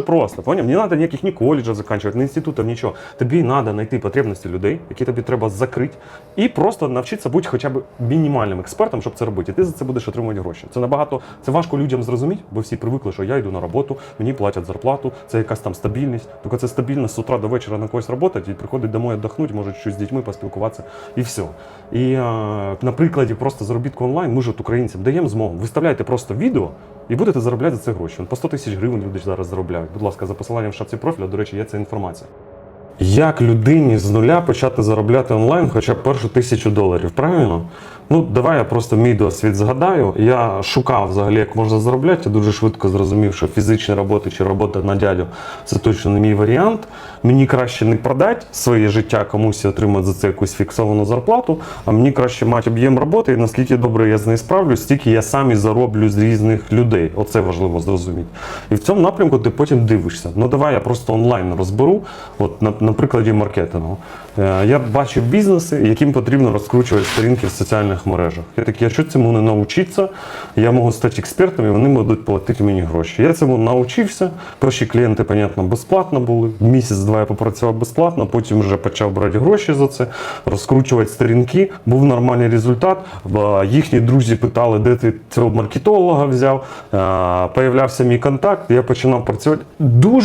Просто, поняв? Не треба ніяких ні коледжів закінчувати, ні інститутів, нічого. Тобі треба знайти потребності людей, які тобі треба закрити, і просто навчитися бути хоча б мінімальним експертом, щоб це робити. І ти за це будеш отримувати гроші. Це набагато це важко людям зрозуміти, бо всі привикли, що я йду на роботу, мені платять зарплату, це якась там стабільність. Тільки це стабільність з утра до вечора на когось працювати і приходить домой віддохнути, може щось з дітьми поспілкуватися і все. І е, на прикладі просто заробітку онлайн ми ж от українцям даємо змогу. Виставляйте просто відео і будете заробляти за це гроші. По 100 тисяч гривень люди зараз заробляють. Будь ласка, за посиланням в шапці профіля, до речі, є ця інформація. Як людині з нуля почати заробляти онлайн хоча б першу тисячу доларів, правильно? Ну, давай я просто мій досвід згадаю. Я шукав взагалі, як можна заробляти. Я дуже швидко зрозумів, що фізична робота чи робота на дядю це точно не мій варіант. Мені краще не продати своє життя комусь і отримати за це якусь фіксовану зарплату, а мені краще мати об'єм роботи, і наскільки добре я з нею справлюсь, стільки я сам і зароблю з різних людей. Оце важливо зрозуміти. І в цьому напрямку ти потім дивишся. Ну давай я просто онлайн розберу, от на, на прикладі маркетингу. Е, Я бачив бізнеси, яким потрібно розкручувати сторінки в соціальних мережах. Я такий, а що цьому не навчитися? Я можу стати експертом, і вони будуть платити мені гроші. Я цьому навчився. Перші клієнти, понятно, безплатно були. Місяць-два я попрацював безплатно, потім вже почав брати гроші за це, розкручувати сторінки. Був нормальний результат. Їхні друзі питали, де ти цього маркетолога взяв. Появлявся мій контакт, я починав працювати. Дуже